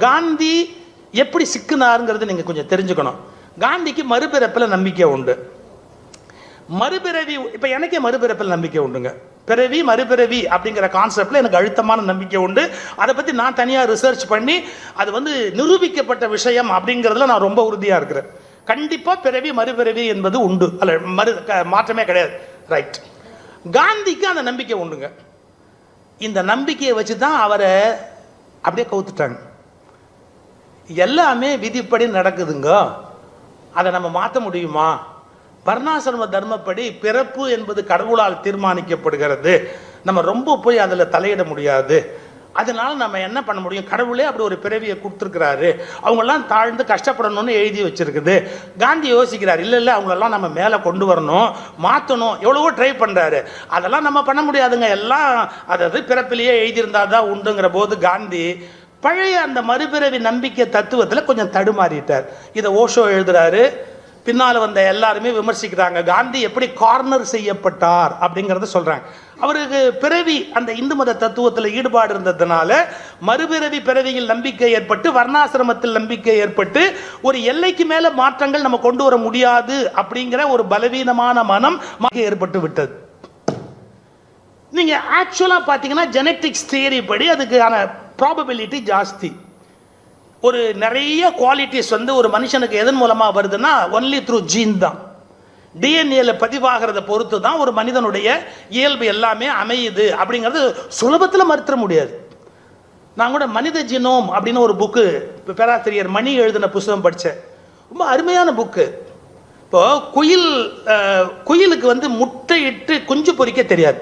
காந்தி எப்படி சிக்குனாருங்கிறத நீங்கள் கொஞ்சம் தெரிஞ்சுக்கணும். காந்திக்கு மறுபிறப்பில் நம்பிக்கை உண்டு. மறுபிறவி இப்போ எனக்கே மறுபிறப்பில் நம்பிக்கை உண்டுங்க. பிறவி மறுபிறவி அப்படிங்கிற கான்செப்டில் எனக்கு அழுத்தமான நம்பிக்கை உண்டு. அதை பற்றி நான் தனியாக ரிசர்ச் பண்ணி அது வந்து நிரூபிக்கப்பட்ட விஷயம் அப்படிங்கிறதுல நான் ரொம்ப உறுதியாக இருக்கிறேன். கண்டிப்பாக பிறவி மறுபிறவி என்பது உண்டு. அல்ல மறு க- மாற்றமே கிடையாது. ரைட் காந்திக்கு அந்த நம்பிக்கை உண்டுங்க. இந்த நம்பிக்கையை வச்சு தான் அவரை அப்படியே கவுத்துட்டாங்க. எல்லாமே விதிப்படி நடக்குதுங்க. அதை நம்ம மாற்ற முடியுமா? வர்ணாசிரம தர்மப்படி பிறப்பு என்பது கடவுளால் தீர்மானிக்கப்படுகிறது. நம்ம ரொம்ப போய் அதில் தலையிட முடியாது. அதனால நம்ம என்ன பண்ண முடியும்? கடவுளே அப்படி ஒரு பிறவியை கொடுத்துருக்கிறாரு. அவங்கெல்லாம் தாழ்ந்து கஷ்டப்படணும்னு எழுதி வச்சிருக்குது. காந்தி யோசிக்கிறார் இல்லை இல்லை அவங்களெல்லாம் நம்ம மேலே கொண்டு வரணும் மாற்றணும் எவ்வளவோ ட்ரை பண்ணுறாரு அதெல்லாம் நம்ம பண்ண முடியாதுங்க. எல்லாம் அதாவது பிறப்பிலேயே எழுதியிருந்தா தான் உண்டுங்கிற போது காந்தி பழைய அந்த மறுபிறவி நம்பிக்கை தத்துவத்தில் கொஞ்சம் தடுமாறிட்டார். இதை ஓஷோ எழுதுறாரு. பின்னால் வந்த எல்லாருமே விமர்சிக்கிறாங்க. காந்தி எப்படி கார்னர் செய்யப்பட்டார் அப்படிங்கிறத சொல்றாங்க. அவருக்கு பிறவி அந்த இந்து மத தத்துவத்தில் ஈடுபாடு இருந்ததுனால மறுபிறவி பிறவியில் நம்பிக்கை ஏற்பட்டு வர்ணாசிரமத்தில் நம்பிக்கை ஏற்பட்டு ஒரு எல்லைக்கு மேல மாற்றங்கள் நம்ம கொண்டு வர முடியாது அப்படிங்கிற ஒரு பலவீனமான மனம் ஏற்பட்டு விட்டது. நீங்க ஆக்சுவலா பார்த்தீங்கன்னா ஜெனட்டிக்ஸ் தியரி படி அதுக்கான ப்ராபபிலிட்டி ஜாஸ்தி. ஒரு நிறைய குவாலிட்டிஸ் வந்து ஒரு மனுஷனுக்கு எதன் மூலமாக வருதுன்னா ஒன்லி த்ரூ ஜீன் தான். டிஎன்ஏல பதிவாகிறத பொறுத்து தான் ஒரு மனிதனுடைய இயல்பு எல்லாமே அமையுது அப்படிங்கிறது சுலபத்தில் மறுத்த முடியாது. நான் கூட மனித ஜினோம் அப்படின்னு ஒரு புக்கு பேராசிரியர் மணி எழுதின புஸ்தகம் படித்தேன் ரொம்ப அருமையான புக்கு இப்போ குயில் குயிலுக்கு வந்து முட்டையிட்டு குஞ்சு பொறிக்க தெரியாது.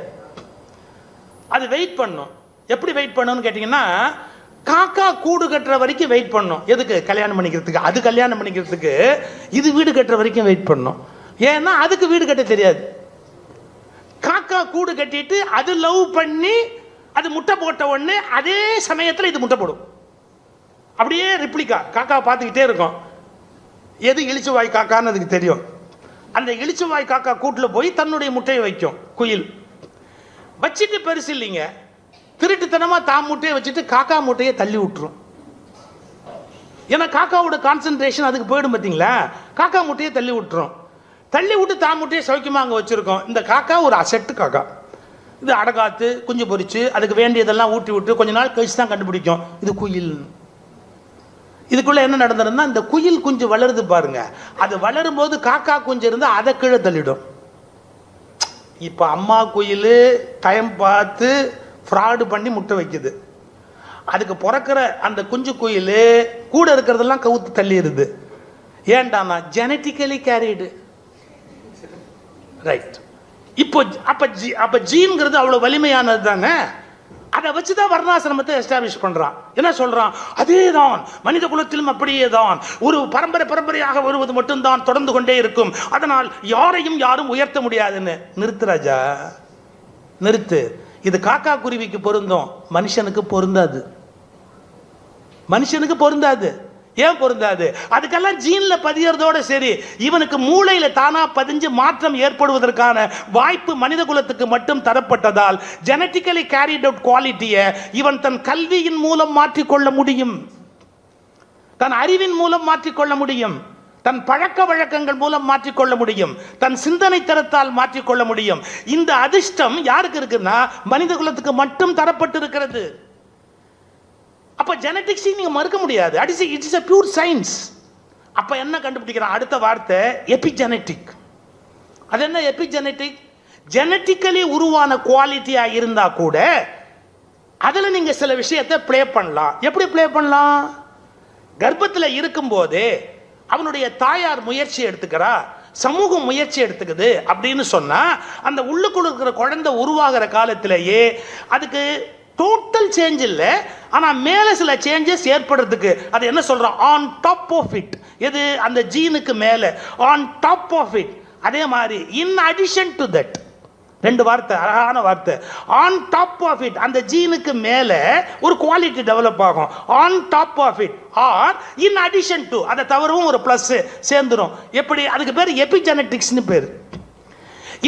அது வெயிட் பண்ணும். எப்படி வெயிட் பண்ணணும்னு கேட்டிங்கன்னா காக்கா கூடு கட்டுற வரைக்கும் வெயிட் பண்ணும் எதுக்கு? கல்யாணம் பண்ணிக்கிறதுக்கு. அது கல்யாணம் பண்ணிக்கிறதுக்கு இது வீடு கட்டுற வரைக்கும் வெயிட் பண்ணும் ஏன்னா அதுக்கு வீடு கட்ட தெரியாது. காக்கா கூடு கட்டிட்டு அது லவ் பண்ணி அது முட்டை போட்ட உடனே அதே சமயத்தில் இது முட்டை போடும். அப்படியே ரிப்ளிகா காக்கா பார்த்துக்கிட்டே இருக்கும். எது இளிச்சுவாய் காக்கான்னு அதுக்கு தெரியும். அந்த இளிச்சுவாய் காக்கா கூட்டில் போய் தன்னுடைய முட்டையை வைக்கும். குயில். வச்சுட்டு பெருசு இல்லைங்க. திருட்டுத்தனமாக தா மூட்டையை வச்சுட்டு காக்கா முட்டையை தள்ளி விட்டுரும். ஏன்னா காக்காவோட கான்சென்ட்ரேஷன் அதுக்கு போயிடும் பார்த்தீங்களா காக்கா முட்டையை தள்ளி விட்டுரும். தள்ளி விட்டு தா மூட்டையை சௌக்கியமாக அங்கே வச்சுருக்கோம். இந்த காக்கா ஒரு அசெட்டு காக்கா. இது அடகாத்து குஞ்சு பொறிச்சு அதுக்கு வேண்டியதெல்லாம் ஊட்டி விட்டு கொஞ்ச நாள் கழிச்சு தான் கண்டுபிடிக்கும். இது குயில். இதுக்குள்ளே என்ன நடந்ததுன்னா இந்த குயில் குஞ்சு வளருது பாருங்க. அது வளரும் போது காக்கா குஞ்சு இருந்தால் அதை கீழே தள்ளிடும். இப்போ அம்மா குயில் டைம் பார்த்து ஃப்ராடு பண்ணி முட்டை வைக்குது. அதுக்கு பிறக்கிற அந்த குஞ்சு குயில் கூட இருக்கிறதெல்லாம் கவுத்து தள்ளிடுது ஏன்டானா ஜெனட்டிக்கலி கேரிடு ரைட் இப்போ அப்போ ஜி அப்போ ஜீன்கிறது அவ்வளோ வலிமையானது தானே? அதை வச்சு தான் வர்ணாசிரமத்தை எஸ்டாப்ளிஷ் பண்ணுறான் என்ன சொல்கிறான் அதே தான் மனித குலத்திலும் அப்படியே தான் ஒரு பரம்பரை பரம்பரையாக வருவது மட்டும்தான் தொடர்ந்து கொண்டே இருக்கும். அதனால் யாரையும் யாரும் உயர்த்த முடியாதுன்னு. நிறுத்து ராஜா. நிறுத்து. இது காக்கா குருவிக்கு பொருந்தும். மனுஷனுக்கு பொருந்தாது. மனுஷனுக்கு பொருந்தாது. ஏன் பொருந்தாது? அதுக்கெல்லாம் ஜீன்ல பதியறதோட சரி. இவனுக்கு மூளையில தானா பதிஞ்சு மாற்றம் ஏற்படுவதற்கான வாய்ப்பு மனித குலத்துக்கு மட்டும் தரப்பட்டதால் ஜெனட்டிக்கலி கேரிட் அவுட் குவாலிட்டியை இவன் தன் கல்வியின் மூலம் மாற்றிக்கொள்ள முடியும். தன் அறிவின் மூலம் மாற்றிக்கொள்ள முடியும். தன் பழக்க வழக்கங்கள் மூலம் மாற்றிக்கொள்ள முடியும். தன் சிந்தனை தரத்தால் மாற்றிக்கொள்ள முடியும். இந்த அதிர்ஷ்டம் யாருக்கு இருக்குன்னா மனித குலத்துக்கு மட்டும் தரப்பட்டு இருக்கிறது அப்ப ஜெனட்டிக்ஸ் நீங்க மறுக்க முடியாது. At is it is a pure science அப்ப என்ன கண்டுபிடிக்கிறான்? அடுத்த வார்த்தை எபிஜெனட்டிக் அது என்ன எபிஜெனட்டிக் ஜெனட்டிக்கலி உருவான குவாலிட்டியா இருந்தா கூட அதில் நீங்கள் சில விஷயத்தை ப்ளே பண்ணலாம். எப்படி ப்ளே பண்ணலாம்? கர்ப்பத்தில் இருக்கும்போதே அவனுடைய தாயார் முயற்சி எடுத்துக்கிறா சமூகம் முயற்சி எடுத்துக்குது அப்படின்னு சொன்னால் அந்த உள்ளுக்குள் இருக்கிற குழந்தை உருவாகிற காலத்திலேயே அதுக்கு டோட்டல் சேஞ்ச் இல்லை. ஆனால் மேலே சில சேஞ்சஸ் ஏற்படுறதுக்கு அது என்ன சொல்கிறோம் ஆன் டாப் ஆஃப் இட் எது? அந்த ஜீனுக்கு மேலே. ஆன் டாப் ஆஃப் இட் அதே மாதிரி இன் அடிஷன் டு தட் ரெண்டு வார்த்தை அழகான வார்த்தை. ஆன் டாப் ஆஃப் இட் அந்த ஜீனுக்கு மேலே ஒரு குவாலிட்டி டெவலப் ஆகும். On top of it or in addition to அதை தவறவும் ஒரு ப்ளஸ் சேர்ந்துடும் எப்படி? அதுக்கு பேர் எபிஜெனட்டிக்ஸ்னு பேர்.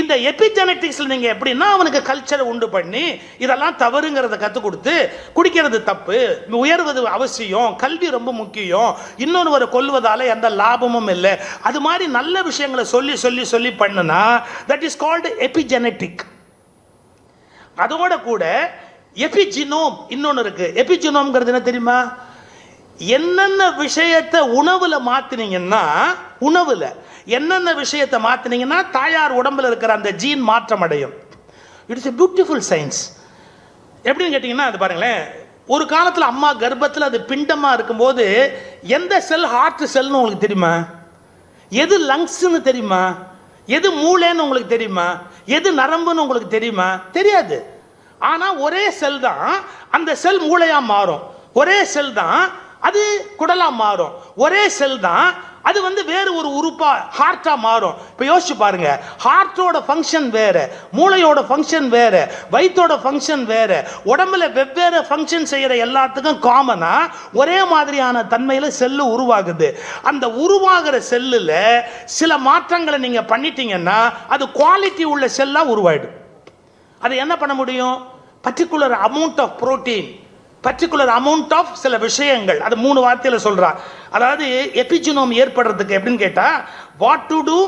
இந்த எபிஜெனட்டிக்ஸில் நீங்கள் எப்படின்னா அவனுக்கு கல்ச்சரை உண்டு பண்ணி இதெல்லாம் தவறுங்கிறத கற்றுக் கொடுத்து குடிக்கிறது தப்பு உயர்வது அவசியம் கல்வி ரொம்ப முக்கியம் இன்னொருவரை கொல்வதால் எந்த லாபமும் இல்லை. அது மாதிரி நல்ல விஷயங்களை சொல்லி சொல்லி சொல்லி பண்ணுனா தட் இஸ் கால்டு எபிஜெனட்டிக் அதோட கூட எபிஜினோம் இன்னொன்று இருக்குது எபிஜினோம்ங்கிறது என்ன தெரியுமா? என்னென்ன விஷயத்தை உணவில் மாற்றினீங்கன்னா உணவில் என்னென்ன விஷயத்தை மாற்றினீங்கன்னா தாயார் உடம்பில் இருக்கிற அந்த ஜீன் மாற்றம் அடையும். இட்ஸ் எ பியூட்டிஃபுல் சயின்ஸ் எப்படின்னு கேட்டிங்கன்னா அது பாருங்களேன். ஒரு காலத்தில் அம்மா கர்ப்பத்தில் அது பிண்டமாக இருக்கும்போது எந்த செல் ஹார்ட் செல்னு உங்களுக்கு தெரியுமா? எது லங்ஸ்னு தெரியுமா? எது மூளைன்னு உங்களுக்கு தெரியுமா? எது நரம்புன்னு உங்களுக்கு தெரியுமா? தெரியாது. ஆனால் ஒரே செல் தான் அந்த செல் மூளையாக மாறும். ஒரே செல் தான் அது குடலாக மாறும். ஒரே செல் தான் அது வந்து வேறு ஒரு உறுப்பா ஹார்ட்டா மாறும். இப்போ யோசிச்சு பாருங்க. ஹார்ட்டோட ஃபங்க்ஷன் வேற மூளையோட ஃபங்க்ஷன் வேற வயிற்றோட ஃபங்க்ஷன் வேற உடம்புல வெவ்வேறு ஃபங்க்ஷன் செய்யற எல்லாத்துக்கும் காமனா ஒரே மாதிரியான தன்மையில் செல்லு உருவாகுது. அந்த உருவாகிற செல்லுல சில மாற்றங்களை நீங்க பண்ணிட்டீங்கன்னா அது குவாலிட்டி உள்ள செல்லா உருவாயிடும். அது என்ன பண்ண முடியும்? Particular amount of protein particular amount of சில விஷயங்கள். அது மூணு வார்த்தையில் சொல்றான் அதாவது எபிஜினோம் ஏற்படுறதுக்கு எப்படின்னு கேட்டால் what to do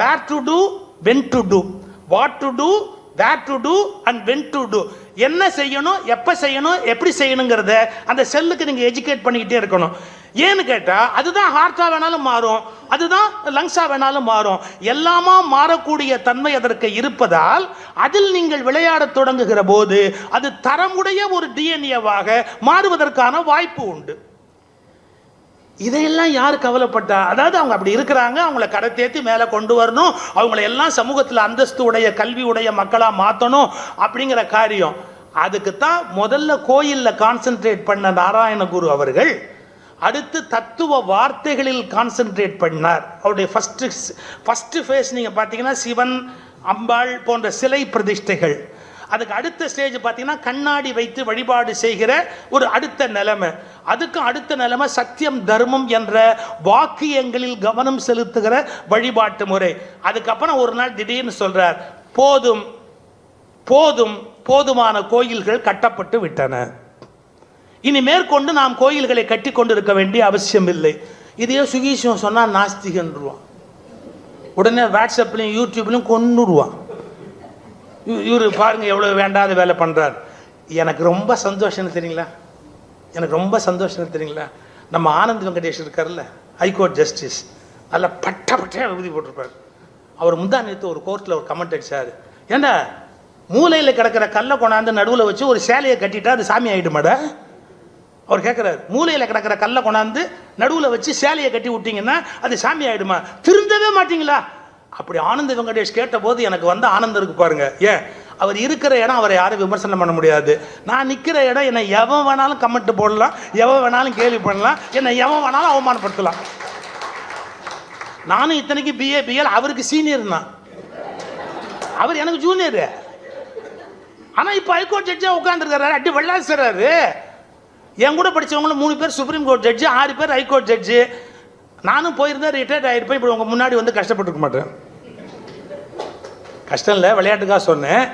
where to do when to do what to do where to do and when to do என்ன செய்யணும் எப்போ செய்யணும் எப்படி செய்யணுங்கிறத அந்த செல்லுக்கு நீங்கள் எஜுகேட் பண்ணிக்கிட்டே இருக்கணும். ஏன்னு கேட்டால் அதுதான் ஹார்ட்டாக வேணாலும் மாறும். அதுதான் லங்ஸாக வேணாலும் மாறும். எல்லாமா மாறக்கூடிய தன்மை அதற்கு இருப்பதால் அதில் நீங்கள் விளையாடத் தொடங்குகிற போது அது தரமுடைய ஒரு டிஎன்ஏவாக மாறுவதற்கான வாய்ப்பு உண்டு. இதையெல்லாம் யார் கவலைப்பட்டா? அதாவது அவங்க அப்படி இருக்கிறாங்க அவங்கள கடை தேத்தி மேலே கொண்டு வரணும் அவங்கள எல்லாம் சமூகத்தில் அந்தஸ்து உடைய கல்வி உடைய மக்களாக மாற்றணும் அப்படிங்கிற காரியம். அதுக்கு தான் முதல்ல கோயிலில் கான்சென்ட்ரேட் பண்ண நாராயணகுரு அவர்கள் அடுத்து தத்துவ வார்த்தைகளில் கான்சென்ட்ரேட் பண்ணார். அவருடைய ஃபஸ்ட்டு ஃபஸ்ட்டு ஃபேஸ் நீங்கள் பார்த்தீங்கன்னா சிவன் அம்பாள் போன்ற சிலை பிரதிஷ்டைகள். அதுக்கு அடுத்த ஸ்டேஜ் பார்த்தீங்கன்னா கண்ணாடி வைத்து வழிபாடு செய்கிற ஒரு அடுத்த நிலைமை. அதுக்கு அடுத்த நிலைமை சத்தியம் தர்மம் என்ற வாக்கியங்களில் கவனம் செலுத்துகிற வழிபாட்டு முறை. அதுக்கப்புறம் ஒரு நாள் திடீர்னு சொல்றார் போதும் போதும் போதுமான கோயில்கள் கட்டப்பட்டு விட்டன. இனி மேற்கொண்டு நாம் கோயில்களை கட்டி கொண்டிருக்க வேண்டிய அவசியம் இல்லை இதையே சுகீஷம் சொன்னால் நாஸ்திகன்றுவான். உடனே வாட்ஸ்அப்லையும் யூடியூப்லையும் கொண்டுடுவான் இவர் பாருங்க எவ்வளோ வேண்டாத வேலை பண்ணுறார் எனக்கு ரொம்ப சந்தோஷம் தெரியுங்களா? எனக்கு ரொம்ப சந்தோஷம் தெரியுங்களா? நம்ம ஆனந்த் வெங்கடேஷ் இருக்கார்ல ஹைகோர்ட் ஜஸ்டிஸ் நல்ல பட்ட பட்டையாக விபதி போட்டிருப்பார். அவர் முந்தா நேற்று ஒரு கோர்ட்டில் ஒரு கமெண்ட் அடிச்சார். ஏண்டா மூலையில் கிடக்கிற கல்லை கொண்டாந்து நடுவில் வச்சு ஒரு சேலையை கட்டிட்டா அது சாமி ஆகிடுமாடா அவர் கேட்குறாரு மூலையில் கிடக்கிற கல்லை கொண்டாந்து நடுவில் வச்சு சேலையை கட்டி விட்டிங்கன்னா அது சாமி ஆகிடுமா திருந்தவே மாட்டிங்களா? அப்படி ஆனந்த வெங்கடேஷ் கேட்டபோது எனக்கு வந்து ஆனந்தம் இருக்கு பாருங்க. ஏன்? அவர் இருக்கிற இடம் அவரை யாரும் விமர்சனம் பண்ண முடியாது. நான் நிற்கிற இடம் என்னை எவன் வேணாலும் கமெண்ட் போடலாம் எவன் வேணாலும் கேள்வி பண்ணலாம் என்னை எவன் வேணாலும் அவமானப்படுத்தலாம். நானும் இத்தனைக்கு பிஏ பிஎல் அவருக்கு சீனியர் தான். அவர் எனக்கு ஜூனியரு ஆனால் இப்போ ஹைகோர்ட் ஜட்ஜாக உட்காந்துருக்காரு அடி வெள்ளாசுறாரு என் கூட படித்தவங்களும் மூணு பேர் சுப்ரீம் கோர்ட் ஜட்ஜு ஆறு பேர் ஹைகோர்ட் ஜட்ஜு நானும் போயிருந்தேன் ரிட்டையர்ட் ஆகிருப்பேன் இப்படி உங்கள் முன்னாடி வந்து கஷ்டப்பட்டுருக்க மாட்டேன். கஷ்டம் இல்லை விளையாட்டுக்காக சொன்னேன்.